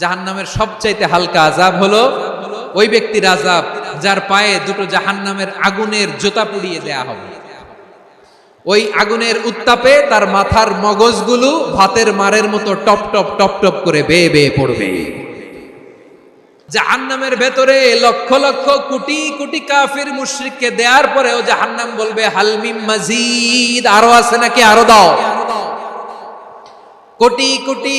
জাহান্নামের সবচাইতে হালকা আজাব হলো ওই ব্যক্তির আজাব যার পায়ে দুটো জাহান্নামের আগুনের জোতা পুড়িয়ে দেয়া হবে। ওই আগুনের উত্তাপে তার মাথার মগজগুলো ভাতের মারের মতো টপ টপ টপ টপ করে বেয়ে বেয়ে পড়বে। জাহান্নামের ভেতরে লক্ষ লক্ষ কোটি কোটি কাফির মুশরিককে দেওয়ার পরেও জাহান্নাম বলবে হালমিম মাজিদ। আরও আছে নাকি? আরও দাও। কোটি কোটি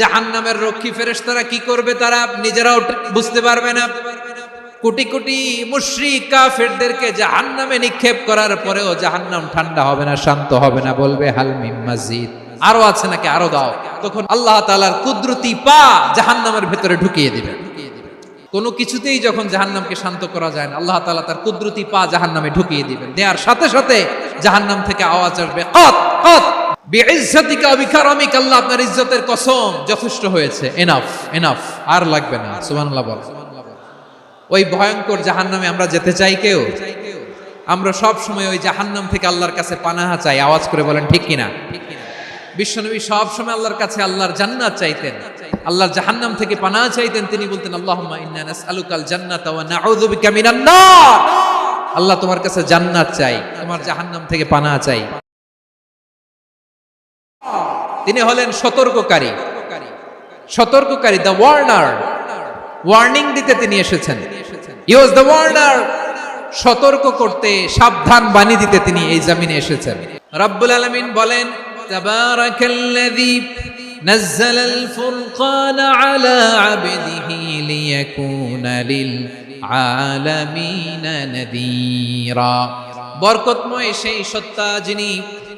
জাহান্নামের রক্ষী ফেরেশতারা কি করবে তারা নিজেরাও বুঝতে পারবে না। কোটি কোটি মুশরিক কাফেরদেরকে জাহান্নামে নিক্ষেপ করার পরেও জাহান্নাম ঠান্ডা হবে না, শান্ত হবে না, বলবে হালমিম মাজিদ। আরও আছে নাকি? আরও দাও। তখন আল্লাহ তাআলার কুদরতি পা জাহান্নামের ভেতরে ঢুকিয়ে দিবে। কোনো কিছুতেই যখন জাহান্নামকে শান্ত করা যায় না, আল্লাহ তালা তার কুদরতি পা জাহান্নামে ঢুকিয়ে দিবেন। দেওয়ার সাথে সাথে জাহান্নাম থেকে আওয়াজ আসবে, কত কত! আল্লাহ আপনার ইজ্জতের কসম যথেষ্ট হয়েছে। আর লাগবে না ওই ভয়ঙ্কর জাহান্নামে আমরা যেতে চাই কেউ? আমরা সব সময় ওই জাহান্নাম থেকে আল্লাহর কাছে পানাহা চাই। আওয়াজ করে বলেন, ঠিক কিনা? বিশ্বনবী সব সময় আল্লাহর কাছে আল্লাহর জান্নাত চাইতেন। আল্লাহর জাহান্নাম থেকে পানাহা চাইতেন। তিনি বলতেন, আল্লাহুম্মা আল্লাহ তোমার কাছে জান্নাত চাই, তোমার জাহান্নাম থেকে পানাহা চাই। তিনি হলেন সতর্ককারী সতর্ককারী দ্য ওয়ার্নার ওয়ার্নিং দিতে তিনি এসেছেন ইউজ দ্য ওয়ার্নার সতর্ক করতে সাবধান বাণী দিতে তিনি এই জামিনে এসেছেন রব্বুল আলামিন বলেন তাবারাকাল্লাযী نزل الفرقان على عبده ليكون للعالمين نذيرا বরকতময় সেই সত্তা যিনি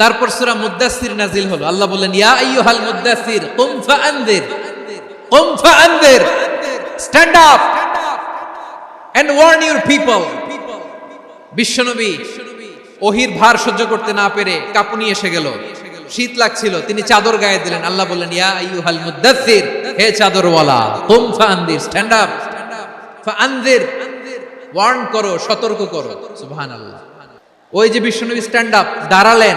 তারপর সুরা মুদ্দাসির নাজিল হলো। আল্লাহ বললেন, ইয়া আইয়ুহাল মুদ্দাসির কুম ফাআনদির কুম ফাআনদির, stand up and warn your people. বিশ্বনবী ওহির ভার সহ্য করতে না পেরে কাঁপুনি এসে গেল। শীত লাগছিল, তিনি চাদর গায়ে দিলেন। আল্লাহ বললেন, ইয়া আইয়ুহাল মুদ্দাসির হে চাদরওয়ালা, কুম ফাআনদির, স্ট্যান্ড আপ, ফাআনদির, ওয়ার্ন করো, সতর্ক করো। সুবহানাল্লাহ। ওই যে বিশ্বনবী স্ট্যান্ড আপ, দাঁড়ালেন।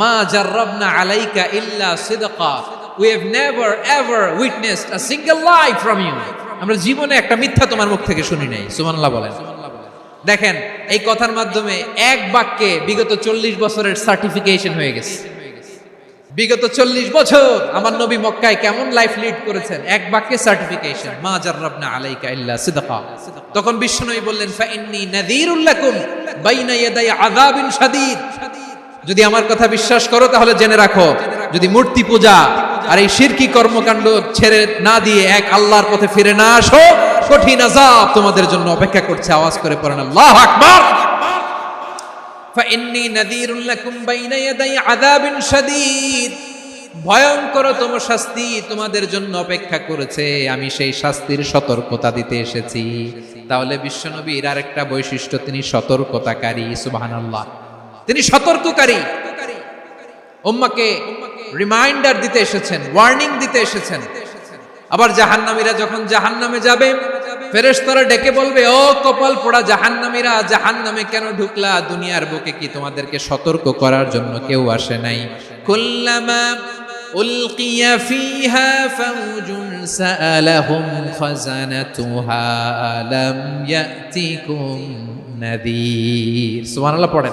মা জাররাবনা আলাইকা ইল্লা সিদকা। We have never ever witnessed a single lie from you আমরা জীবনে একটা মিথ্যা তোমার মুখ থেকে শুনি নাই, সুবহানাল্লাহ বলেন। দেখেন, এই কথার মাধ্যমে এক বাক্যে বিগত চল্লিশ বছরের সার্টিফিকেশন হয়ে গেছে। বিগত চল্লিশ বছর আমার নবী মক্কায় কেমন লাইফ লিড করেছেন? এক বাক্যে সার্টিফিকেশন মা জাররাবনা আলাইকা ইল্লা সিদকা। তখন বিশ্বনবী বললেন ফাইন্নি নাযীরুল লাকুম বাইনা ইয়াদাই আযাবিন শাদীদ। যদি আমার কথা বিশ্বাস করো তাহলে জেনে রাখো যদি মূর্তি পূজা আর এই শিরকি কর্মকাণ্ড ছেড়ে না দিয়ে এক আল্লাহর পথে ফিরে না আসো কঠিন আযাব তোমাদের জন্য অপেক্ষা করছে আওয়াজ করে পড়েন আল্লাহু আকবার فإني نذير لكم بين يدي عذاب شديد ভয়ঙ্কর তম শাস্তি তোমাদের জন্য অপেক্ষা করেছে আমি সেই শাস্তির সতর্কতা দিতে এসেছি তাহলে বিশ্বনবীর আরেকটা বৈশিষ্ট্য তিনি সতর্কতাকারী সুবহানাল্লাহ তিনি সতর্ককারী। উম্মাকে রিমাইন্ডার দিতে এসেছেন ওয়ার্নিং দিতে এসেছেন। আবার জাহান্নামীরা যখন জাহান্নামে যাবে, ফেরেশতারা ডেকে বলবে, ও কপাল পোড়া জাহান্নামীরা, জাহান্নামে কেন ঢুকলা? দুনিয়ার বুকে কি তোমাদেরকে সতর্ক করার জন্য কেউ আসে নাই? পড়েন।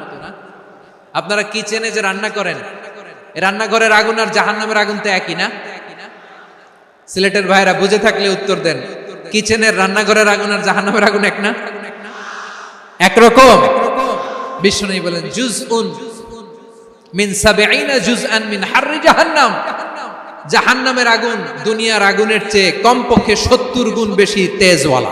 আপনারা কিচেনে যে রান্না করেন রান্নাঘরের আগুন আর জাহান্নামের আগুন তো একই না? সিলেটের ভাইরা বুঝে থাকলে উত্তর দেন, কিচেনের রান্নাঘরের আগুন আর জাহান্নামের আগুন এক না? একরকম বিষ্ণু বলেন জুজ উন মিন সাবেইনা মিন জাহান্নাম। জাহান্নামের আগুন দুনিয়ার আগুনের চেয়ে কমপক্ষে সত্তর গুণ বেশি তেজওয়ালা।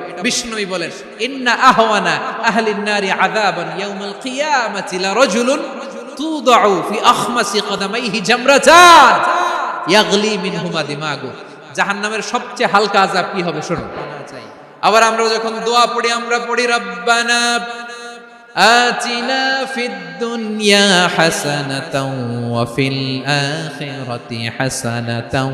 বিষ্ণুই বলেন, ইন্না আহওয়ানা আহলিন নারি আযাবান ইয়াউমাল কিয়ামাতি লা রাজুলুন তুদাউ ফি আখমাসি কদামাইহি জামরাতান ইয়াগলি মিনহুমা দিমাগু। জাহান্নামের সবচেয়ে হালকা আযাব কি হবে শুনুন। আবার আমরা যখন দোয়া পড়ি, আমরা পড়ি, রব্বানা আতিনা ফিদ দুনিয়া হাসানাতাও ওয়া ফিল আখিরাতি হাসানাতাও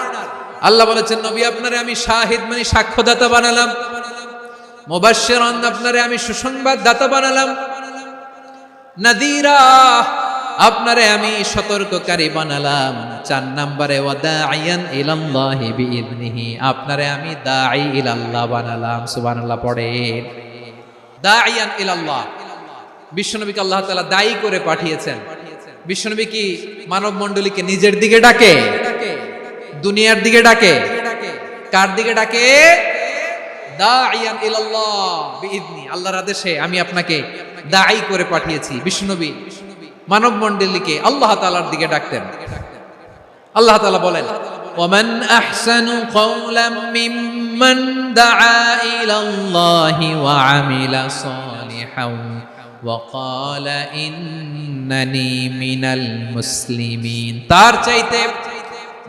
আল্লাহ বলেছেন, নবী আপনারে আমি শাহিদ মানে সাক্ষ্যদাতা বানালাম। মুবাশশিরান আপনারে আমি সুসংবাদ দাতা বানালাম। নাদিরা, আপনারে আমি সতর্ককারী বানালাম। চার নম্বরে আপনারে আমি দাঈ ইলাল্লাহ বানালাম। সুবহানাল্লাহ পড়েন। দাইয়ান ইলাল্লাহ। বিশ্বনবীকে আল্লাহ তাআলা দায়ী করে পাঠিয়েছেন। বিশ্বনবী কি মানব মণ্ডলীকে নিজের দিকে ডাকে? দুনিয়ার দিকে ডাকে। কার দিকে ডাকে? আল্লাহর আদেশে আমি আপনাকে দায়ী করে পাঠিয়েছি বিষ্ণুবী মানব মন্ডলীকে আল্লাহ তালার দিকে ডাকতেন। আল্লাহ তালা বলেন ومن أحسن قولا ممن دعا إلى الله وعمل صالحا وقال إنني من المسلمين তার চাইতে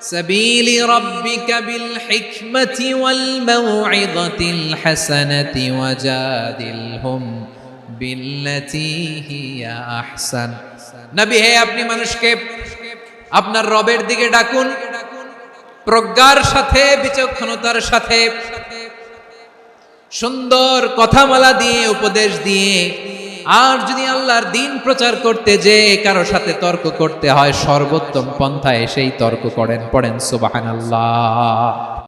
سبيل ربك بالحكمة والموعظة الحسنة وجادلهم بالتي هي أحسن নবী হে আপনি মানুষকে আপনার রবের দিকে ডাকুন প্রজ্ঞার সাথে বিচক্ষণতার সাথে সুন্দর কথামালা দিয়ে উপদেশ দিয়ে আর যদি আল্লাহর দিন প্রচার করতে যে কারও সাথে তর্ক করতে হয়, সর্বোত্তম পন্থায় সেই তর্ক করেন, পড়েন সুবাহান আল্লাহ